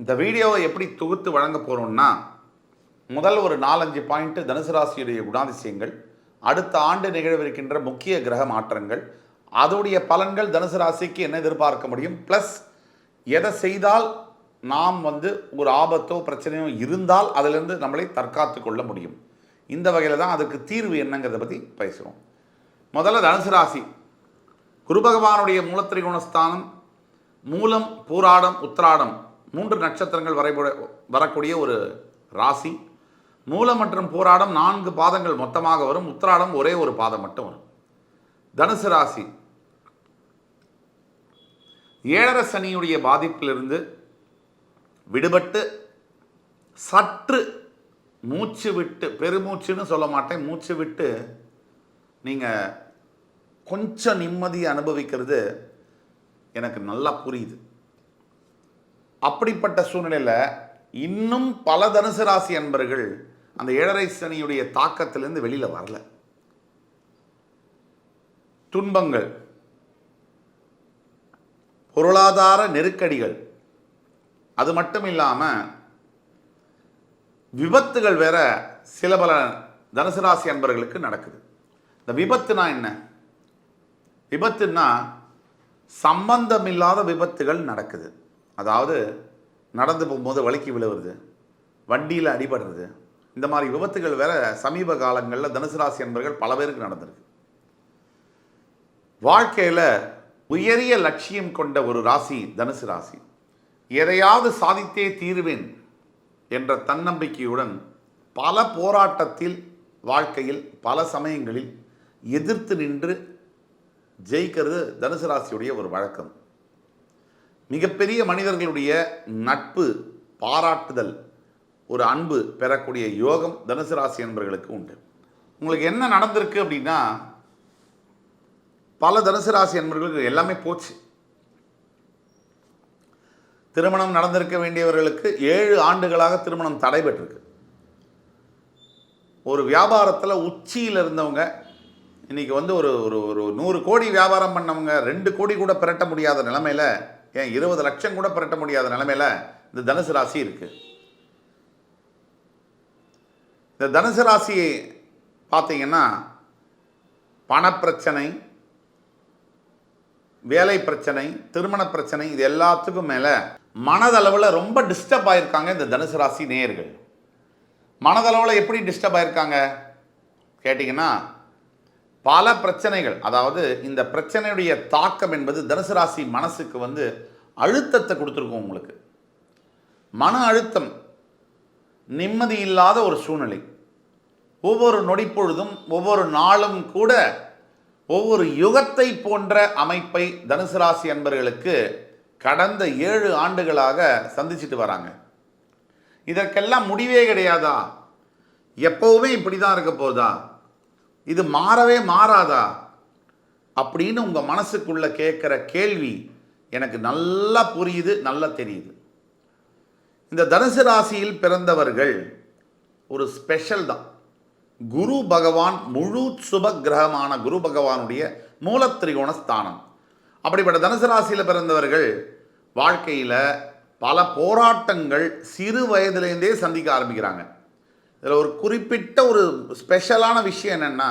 இந்த வீடியோவை எப்படி தொகுத்து வழங்க போகிறோம்னா முதல் ஒரு நாலஞ்சு பாயிண்ட்டு தனுசு ராசியுடைய குணாதிசயங்கள் அடுத்த ஆண்டு நிகழவிருக்கின்ற முக்கிய கிரக மாற்றங்கள் அதோடைய பலன்கள் தனுசு ராசிக்கு என்ன எதிர்பார்க்க முடியும்? ப்ளஸ் எதை செய்தால் நாம் வந்து ஒரு ஆபத்தோ பிரச்சனையோ இருந்தால் அதிலிருந்து நம்மளை தற்காத்து கொள்ள முடியும். இந்த வகையில் தான் அதுக்கு தீர்வு என்னங்கிறத பற்றி பேசுகிறோம் முதல்ல தனுசு ராசி. குரு பகவானுடைய மூலத்திரிகோணஸ்தானம் மூலம் பூராடம் உத்திராடம். மூன்று நட்சத்திரங்கள் வரைபட வரக்கூடிய ஒரு ராசி. மூலம் மற்றும் போராடம் நான்கு பாதங்கள் மொத்தமாக வரும். உத்திராடம் ஒரே ஒரு பாதம் மட்டும் வரும். தனுசு ராசி. ஏழரை சனியுடைய பாதிப்பிலிருந்து விடுபட்டு சற்று மூச்சு விட்டு பெருமூச்சுன்னு சொல்ல மாட்டேன். மூச்சு விட்டு நீங்கள் கொஞ்சம் நிம்மதியை அனுபவிக்கிறது எனக்கு நல்லா புரியுது. அப்படிப்பட்ட சூழ்நிலையில் இன்னும் பல தனுசு ராசி அன்பர்கள் அந்த ஏழரை சனியுடைய தாக்கத்திலிருந்து வெளியில் வரல. துன்பங்கள் பொருளாதார நெருக்கடிகள் அது மட்டும் இல்லாமல் விபத்துகள் வேற சில பல தனுசு ராசி அன்பர்களுக்கு நடக்குது. இந்த விபத்துனா என்ன? விபத்துன்னா சம்பந்தமில்லாத விபத்துகள் நடக்குது. அதாவது நடந்து போகும்போது வழுக்கி விழுவுறது வண்டியில் அடிபடுறது இந்த மாதிரி விபத்துகள் வேற சமீப காலங்களில் தனுசு ராசி என்பர்கள் பல பேருக்கு நடந்திருக்கு. வாழ்க்கையில் உயரிய லட்சியம் கொண்ட ஒரு ராசி தனுசு ராசி. எதையாவது சாதித்தே தீருவேன் என்ற தன்னம்பிக்கையுடன் பல போராட்டத்தில் வாழ்க்கையில் பல சமயங்களில் எதிர்த்து நின்று ஜெயிக்கிறது தனுசு ராசியுடைய ஒரு வழக்கம். மிகப்பெரிய மனிதர்களுடைய நட்பு பாராட்டுதல் ஒரு அன்பு பெறக்கூடிய யோகம் தனுசு ராசி என்பர்களுக்கு உண்டு. உங்களுக்கு என்ன நடந்திருக்கு அப்படின்னா பல தனுசு ராசி என்பர்களுக்கு எல்லாமே போச்சு. திருமணம் நடந்திருக்க வேண்டியவர்களுக்கு ஏழு ஆண்டுகளாக திருமணம் தடைபெற்றிருக்கு. ஒரு வியாபாரத்தில் உச்சியில் இருந்தவங்க இன்னைக்கு வந்து ஒரு ஒரு ஒரு நூறு கோடி வியாபாரம் பண்ணவங்க ரெண்டு கோடி கூட பிரட்ட முடியாத நிலமையில் ஏன் இருபது லட்சம் கூட புரட்ட முடியாத நிலமையில் இந்த தனுசு ராசி இருக்குது இந்த தனுசு ராசி பார்த்தீங்கன்னா பணப்பிரச்சனை வேலை பிரச்சனை திருமண பிரச்சனை இது எல்லாத்துக்கும் மேலே மனதளவில் ரொம்ப டிஸ்டர்ப் ஆயிருக்காங்க இந்த தனுசு ராசி நேயர்கள். மனதளவில் எப்படி டிஸ்டர்ப் ஆயிருக்காங்க? கேட்டிங்கன்னா பல பிரச்சனைகள் அதாவது இந்த பிரச்சனையுடைய தாக்கம் என்பது தனுசு ராசி மனசுக்கு வந்து அழுத்தத்தை கொடுத்துருக்கும் உங்களுக்கு. மன அழுத்தம் நிம்மதி இல்லாத ஒரு சூழ்நிலை. ஒவ்வொரு நொடிப்பொழுதும் ஒவ்வொரு நாளும் கூட ஒவ்வொரு யுகத்தை போன்ற அமைப்பை தனுசு ராசி அன்பர்களுக்கு கடந்த ஏழு ஆண்டுகளாக சந்திச்சுட்டு வராங்க. இதற்கெல்லாம் முடிவே கிடையாதா? எப்போவுமே இப்படி தான் இருக்க போதா இது மாறவே மாறாதா? அப்படின்னு உங்கள் மனசுக்குள்ளே கேட்குற கேள்வி எனக்கு நல்லா புரியுது நல்லா தெரியுது. இந்த தனுசு ராசியில் பிறந்தவர்கள் ஒரு ஸ்பெஷல் தான். குரு பகவான் முழு சுப கிரகமான குரு பகவானுடைய மூலத்திரிகோண ஸ்தானம். அப்படிப்பட்ட தனுசு ராசியில் பிறந்தவர்கள் வாழ்க்கையில் பல போராட்டங்கள் சிறு வயதிலேருந்தே சந்திக்க ஆரம்பிக்கிறாங்க. இதில் ஒரு குறிப்பிட்ட ஒரு ஸ்பெஷலான விஷயம் என்னென்னா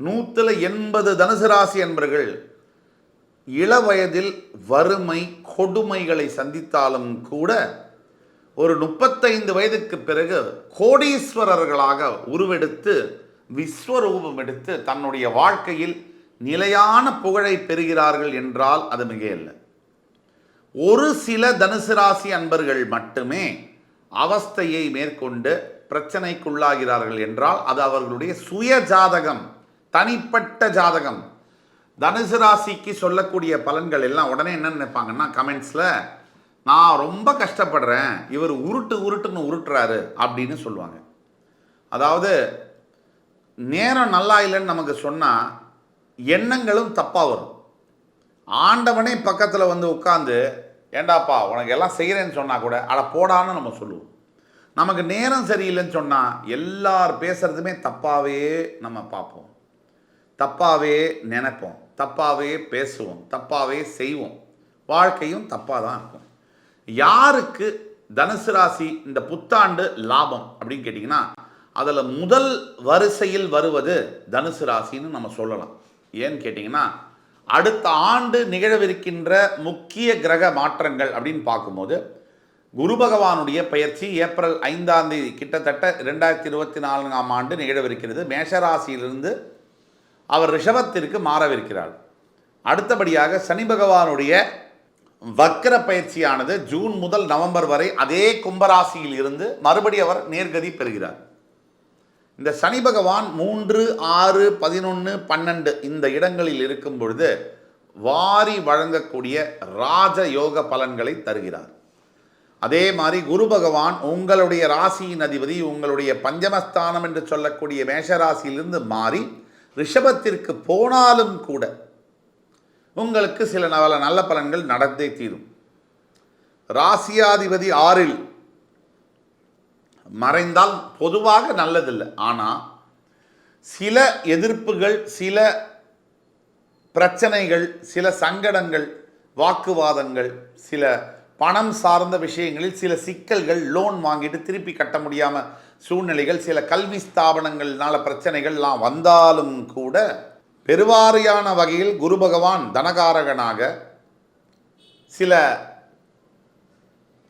நூற்றில் எண்பது தனுசு ராசி என்பர்கள் இள வயதில் வறுமை கொடுமைகளை சந்தித்தாலும் கூட ஒரு முப்பத்தைந்து வயதுக்கு பிறகு கோடீஸ்வரர்களாக உருவெடுத்து விஸ்வரூபம் எடுத்து தன்னுடைய வாழ்க்கையில் நிலையான புகழை பெறுகிறார்கள் என்றால் அது மிகையல்ல. ஒரு சில தனுசு ராசி அன்பர்கள் மட்டுமே அவஸ்தையை மேற்கொண்டு பிரச்சனைக்குள்ளாகிறார்கள் என்றால் அது அவர்களுடைய சுய ஜாதகம் தனிப்பட்ட ஜாதகம். தனுசு ராசிக்கு சொல்லக்கூடிய பலன்கள் எல்லாம் உடனே என்ன நினைப்பாங்கன்னா கமெண்ட்ஸில் நான் ரொம்ப கஷ்டப்படுறேன். இவர் உருட்டு உருட்டுன்னு உருட்டுறாரு அப்படின்னு சொல்லுவாங்க. அதாவது நேரம் நல்லா இல்லைன்னு நமக்கு சொன்னால் எண்ணங்களும் தப்பாக வரும். ஆண்டவனே பக்கத்தில் வந்து உட்காந்து ஏண்டாப்பா உனக்கு எல்லாம் செய்கிறேன்னு சொன்னால் கூட அட போடான்னு நம்ம சொல்லுவோம். நமக்கு நேரம் சரியில்லைன்னு சொன்னால் எல்லார் பேசுகிறதுமே தப்பாகவே நம்ம பார்ப்போம். தப்பாகவே நினைப்போம். தப்பாகவே பேசுவோம். தப்பாகவே செய்வோம். வாழ்க்கையும் தப்பாக தான் இருக்கும். யாருக்கு தனுசு ராசி இந்த புத்தாண்டு லாபம் அப்படின்னு கேட்டிங்கன்னா அதில் முதல் வரிசையில் வருவது தனுசு ராசின்னு நம்ம சொல்லலாம். ஏன்னு கேட்டிங்கன்னா அடுத்த ஆண்டு நிகழவிருக்கின்ற முக்கிய கிரக மாற்றங்கள் அப்படின்னு பார்க்கும்போது குரு பகவானுடைய பயிற்சி ஏப்ரல் ஐந்தாம் தேதி கிட்டத்தட்ட ரெண்டாயிரத்தி இருபத்தி நான்காம் ஆண்டு நிகழவிருக்கிறது. மேஷராசியிலிருந்து அவர் ரிஷபத்திற்கு மாறவிருக்கிறார். அடுத்தபடியாக சனி பகவானுடைய வக்கர பயிற்சியானது ஜூன் முதல் நவம்பர் வரை அதே கும்பராசியில் இருந்து மறுபடி அவர் நேர்கதி பெறுகிறார். இந்த சனி பகவான் மூன்று ஆறு பதினொன்று பன்னெண்டு இந்த இடங்களில் இருக்கும் பொழுது வாரி வழங்கக்கூடிய ராஜ யோக பலன்களை தருகிறார். அதே மாதிரி குரு பகவான் உங்களுடைய ராசியின் அதிபதி உங்களுடைய பஞ்சமஸ்தானம் என்று சொல்லக்கூடிய மேஷராசியிலிருந்து மாறி ரிஷபத்திற்கு போனாலும் கூட உங்களுக்கு சில நல நல்ல பலன்கள் நடந்தே தீரும். ராசியாதிபதி ஆறில் மறைந்தால் பொதுவாக நல்லதில்லை. ஆனால் சில எதிர்ப்புகள் சில பிரச்சனைகள் சில சங்கடங்கள் வாக்குவாதங்கள் சில பணம் சார்ந்த விஷயங்களில் சில சிக்கல்கள் லோன் வாங்கிட்டு திருப்பி கட்ட முடியாமல் சூழ்நிலைகள் சில கல்வி ஸ்தாபனங்கள்னால பிரச்சனைகள்லாம் வந்தாலும் கூட பெருவாரியான வகையில் குரு பகவான் தனகாரகனாக சில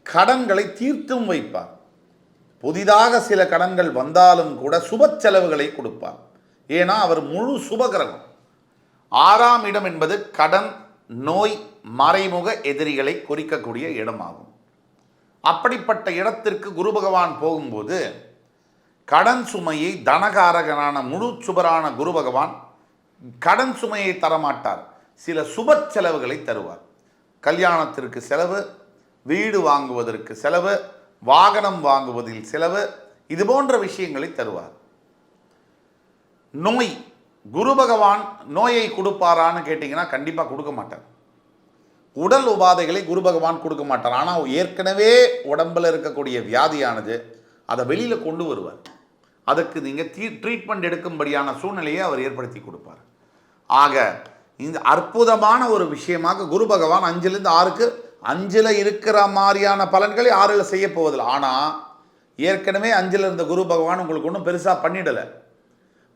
கடன்களை தீர்த்தும் வைப்பார். புதிதாக சில கடன்கள் வந்தாலும் கூட சுப செலவுகளை கொடுப்பார். ஏன்னா அவர் முழு சுபகிரகம் ஆறாம் இடம் என்பது கடன் நோய் மறைமுக எதிரிகளை குறிக்கக்கூடிய இடமாகும். அப்படிப்பட்ட இடத்திற்கு குரு பகவான் போகும்போது கடன் சுமையை தனகாரகனான முழு சுபரான குரு பகவான் கடன் சுமையை தரமாட்டார். சில சுப செலவுகளை தருவார். கல்யாணத்திற்கு செலவு வீடு வாங்குவதற்கு செலவு வாகனம் வாங்குவதில் செலவு இது போன்ற விஷயங்களை தருவார். நோய் குரு பகவான் நோயை கொடுப்பாரான்னு கேட்டிங்கன்னா கண்டிப்பாக கொடுக்க மாட்டார். உடல் உபாதைகளை குரு பகவான் கொடுக்க மாட்டார். ஆனால் ஏற்கனவே உடம்பில் இருக்கக்கூடிய வியாதியானது அதை வெளியில் கொண்டு வருவார். அதுக்கு நீங்கள் தீ ட்ரீட்மெண்ட் எடுக்கும்படியான சூழ்நிலையை அவர் ஏற்படுத்தி கொடுப்பார். ஆக இந்த அற்புதமான ஒரு விஷயமாக குரு பகவான் அஞ்சுலேருந்து ஆறுக்கு அஞ்சில் இருக்கிற மாதிரியான பலன்களை ஆறில் செய்ய போவதில்லை. ஆனால் ஏற்கனவே அஞ்சில் இருந்த குரு பகவான் உங்களுக்கு ஒன்றும் பெருசாக பண்ணிடலை.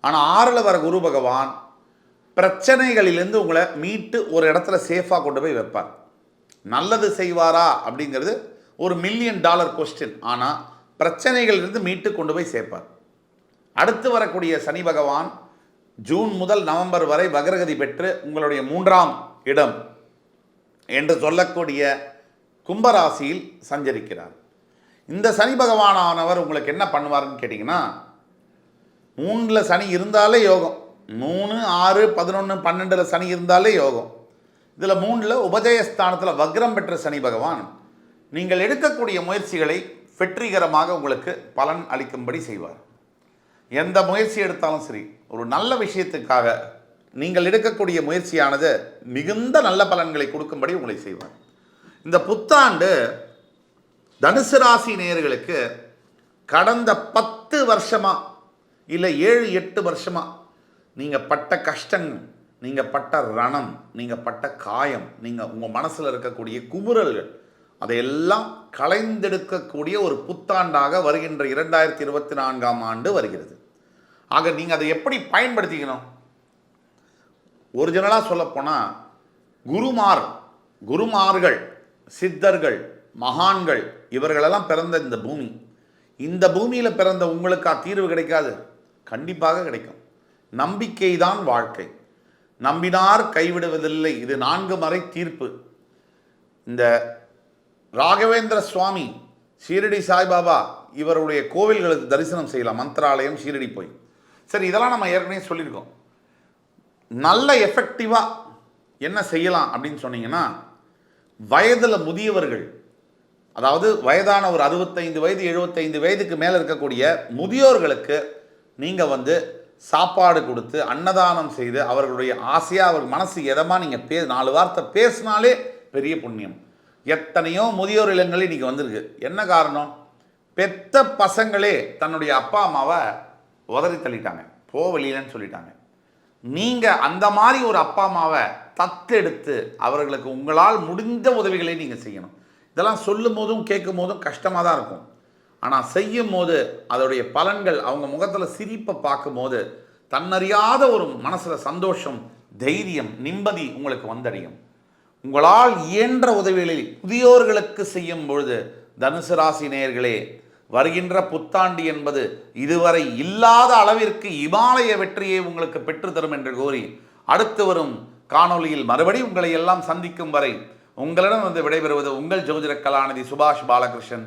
ஆனால் ஆறில் வர குரு பகவான் பிரச்சனைகளிலிருந்து உங்களை மீட்டு ஒரு இடத்துல சேஃபாக கொண்டு போய் வைப்பார். நல்லது செய்வாரா அப்படிங்கிறது ஒரு மில்லியன் டாலர் கொஸ்டின் ஆனால் பிரச்சனைகளிலிருந்து மீட்டு கொண்டு போய் சேர்ப்பார். அடுத்து வரக்கூடிய சனி பகவான் ஜூன் முதல் நவம்பர் வரை வக்ரகதி பெற்று உங்களுடைய மூன்றாம் இடம் என்று சொல்லக்கூடிய கும்பராசியில் சஞ்சரிக்கிறார். இந்த சனி பகவானானவர் உங்களுக்கு என்ன பண்ணுவார்னு கேட்டிங்கன்னா மூணில் சனி இருந்தாலே யோகம். மூணு ஆறு பதினொன்று பன்னெண்டில் சனி இருந்தாலே யோகம். இதில் மூணில் உபஜயஸ்தானத்தில் வக்ரம் பெற்ற சனி பகவான். நீங்கள் எடுக்கக்கூடிய முயற்சிகளை வெற்றிகரமாக உங்களுக்கு பலன் அளிக்கும்படி செய்வார். எந்த முயற்சி எடுத்தாலும் சரி ஒரு நல்ல விஷயத்துக்காக நீங்கள் எடுக்கக்கூடிய முயற்சியானது மிகுந்த நல்ல பலன்களை கொடுக்கும்படி உங்களை செய்வார். இந்த புத்தாண்டு தனுசு ராசி நேயர்களுக்கு கடந்த பத்து வருஷமாக இல்லை ஏழு எட்டு வருஷமாக நீங்கள் பட்ட கஷ்டங்கள் நீங்கள் பட்ட ரணம் நீங்கள் பட்ட காயம் நீங்கள் உங்கள் மனசில் இருக்கக்கூடிய குமுறல்கள் அதையெல்லாம் களைந்தெடுக்கக்கூடிய ஒரு புத்தாண்டாக வருகின்ற இரண்டாயிரத்தி இருபத்தி நான்காம் ஆண்டு வருகிறது. ஆக நீங்கள் அதை எப்படி பயன்படுத்திக்கணும்? ஒரிஜினலாக சொல்லப்போனால் குருமார் குருமார்கள் சித்தர்கள் மகான்கள் இவர்களெல்லாம் பிறந்த இந்த பூமி. இந்த பூமியில் பிறந்த உங்களுக்கு தீர்வு கிடைக்காது? கண்டிப்பாக கிடைக்கும். நம்பிக்கை தான் வாழ்க்கை. நம்பினார் கைவிடுவதில்லை. இது நான்கு மறை தீர்ப்பு. இந்த ராகவேந்திர சுவாமி ஷீரடி சாய்பாபா இவருடைய கோவில்களுக்கு தரிசனம் செய்யலாம். மந்திராலயம் ஷீரடி போய். சரி இதெல்லாம் நம்ம ஏற்கனவே சொல்லியிருக்கோம். நல்ல எஃபெக்டிவாக என்ன செய்யலாம் அப்படின்னு சொன்னீங்கன்னா வயதில் முதியவர்கள் அதாவது வயதான ஒரு அறுபத்தைந்து வயது எழுபத்தைந்து வயதுக்கு மேலே இருக்கக்கூடிய முதியோர்களுக்கு நீங்கள் வந்து சாப்பாடு கொடுத்து அன்னதானம் செய்து அவர்களுடைய ஆசையாக அவர் மனசு எதமாக நீங்கள் பே நாலு வார்த்தை பேசினாலே பெரிய புண்ணியம். எத்தனையோ முதியோர் இல்லங்கள் இன்னைக்கு வந்திருக்கு. என்ன காரணம்? பெத்த பசங்களே தன்னுடைய அப்பா அம்மாவை உதறி தள்ளிட்டாங்க. போ வெளியிலன்னு சொல்லிட்டாங்க. நீங்கள் அந்த மாதிரி ஒரு அப்பா அம்மாவை தத்தெடுத்து அவர்களுக்கு உங்களால் முடிந்த உதவிகளை நீங்கள் செய்யணும். இதெல்லாம் சொல்லும் போதும் கேட்கும் போதும் கஷ்டமாக தான் இருக்கும். ஆனால் செய்யும் போது அதோடைய பலன்கள் அவங்க முகத்தில் சிரிப்பை பார்க்கும்போது தன்னறியாத ஒரு மனசில் சந்தோஷம் தைரியம் நிம்மதி உங்களுக்கு வந்தடையும். உங்களால் இயன்ற உதவிகளை புதியோர்களுக்கு செய்யும் பொழுது தனுசு ராசி நேயர்களே வருகின்ற புத்தாண்டு என்பது இதுவரை இல்லாத அளவிற்கு இமாலய வெற்றியை உங்களுக்கு பெற்றுத்தரும் என்று கூறி அடுத்து வரும் காணொளியில் மறுபடி உங்களை எல்லாம் சந்திக்கும் வரை உங்களிடம் வந்து விடைபெறுவது உங்கள் ஜோதிட கலாநிதி சுபாஷ் பாலகிருஷ்ணன்.